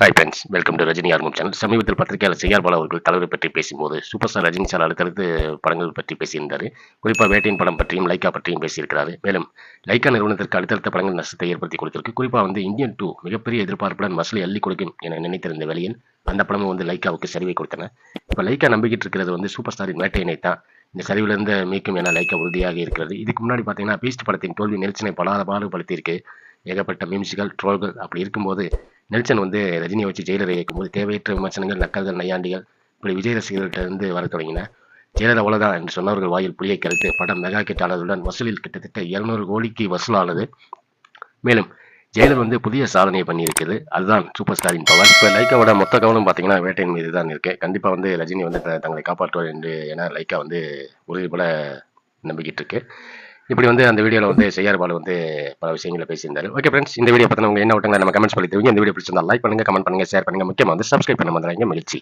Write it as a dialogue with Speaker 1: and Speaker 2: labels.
Speaker 1: Hi friends welcome to Rajini ஆர்மம் channel சமீபத்தில் பத்திரிகையாளர் செய்யார் பாலா அவர்கள் தலைவரை பற்றி பேசும்போது சூப்பர் ஸ்டார் ரஜினி சார் அடுத்தடுத்து படங்கள் பற்றி பேசியிருந்தார். குறிப்பாக வேட்டையின் படம் பற்றியும் லைக்கா பற்றியும் பேசியிருக்கிறார். மேலும் லைக்கா நிறுவனத்திற்கு அடுத்தடுத்த படங்கள் நஷ்டத்தை ஏற்படுத்தி கொடுத்திருக்கு. குறிப்பாக வந்து இந்தியன் டூ மிகப்பெரிய எதிர்பார்ப்புடன் வசூலை அள்ளி கொடுக்கும் என நினைத்திருந்த வேளையில் அந்த படமும் வந்து லைக்காவுக்கு சரிவை கொடுத்தன. இப்போ லைக்கா நம்பிக்கிட்டு இருக்கிறது வந்து சூப்பர் ஸ்டாரின் வேட்டையினை தான் இந்த சரிவிலிருந்து மீட்கும் என லைக்கா உறுதியாக இருக்கிறது. இதுக்கு முன்னாடி பார்த்தீங்கன்னா பீஸ்ட் படத்தின் தோல்வி நெரிச்சனை பலாத பாடுபடுத்தியிருக்கு ஏகப்பட்ட மியூசிக்கல் ட்ரோல்கள் அப்படி இருக்கும்போது நெல்சன் வந்து ரஜினியை வச்சு ஜெயிலரை இயக்கும்போது தேவையற்ற விமர்சனங்கள் நக்கல்கள் நையாண்டிகள் இப்படி விஜய் ரசிகர்கள்ட்ட இருந்து வர தொடங்கின. ஜெயலலிதா அவ்வளோதான் என்று சொன்னவர்கள் வாயில் புளியை கருத்து படம் மெகா கிட் ஆனதுடன் வசூலில் கிட்டத்தட்ட இருநூறு கோடிக்கு வசூலானது. மேலும் ஜெயலர் வந்து புதிய சாதனையை பண்ணியிருக்குது. அதுதான் சூப்பர் ஸ்டாரின் பவர் இப்போ லைக்காவோட மொத்த கவனம் பார்த்தீங்கன்னா வேட்டையின் மீது தான் இருக்கு. கண்டிப்பாக வந்து ரஜினி வந்து தங்களை காப்பாற்றுவார் என்று என லைக்கா வந்து உறுதிபட நம்பிக்கிட்டு இருக்கு. இப்படி வந்து அந்த வீடியோவில் வந்து செய்யார் பாலு வந்து பல விஷயங்களை பேசியிருந்தாரு. ஓகே ஃப்ரெண்ட்ஸ் இந்த வீடியோ பற்றின உங்க என்ன ஓட்டுங்க நம்ம கமெண்ட்ஸ் பண்ணி தெரிவிங்க. இந்த வீடியோ பிடிச்சிருந்தா லைக் பண்ணுங்க கமெண்ட் பண்ணுங்க ஷேர் பண்ணுங்க. முக்கியமாக வந்து சப்ஸ்கிரைப் பண்ண மாதிரி மகிழ்ச்சி.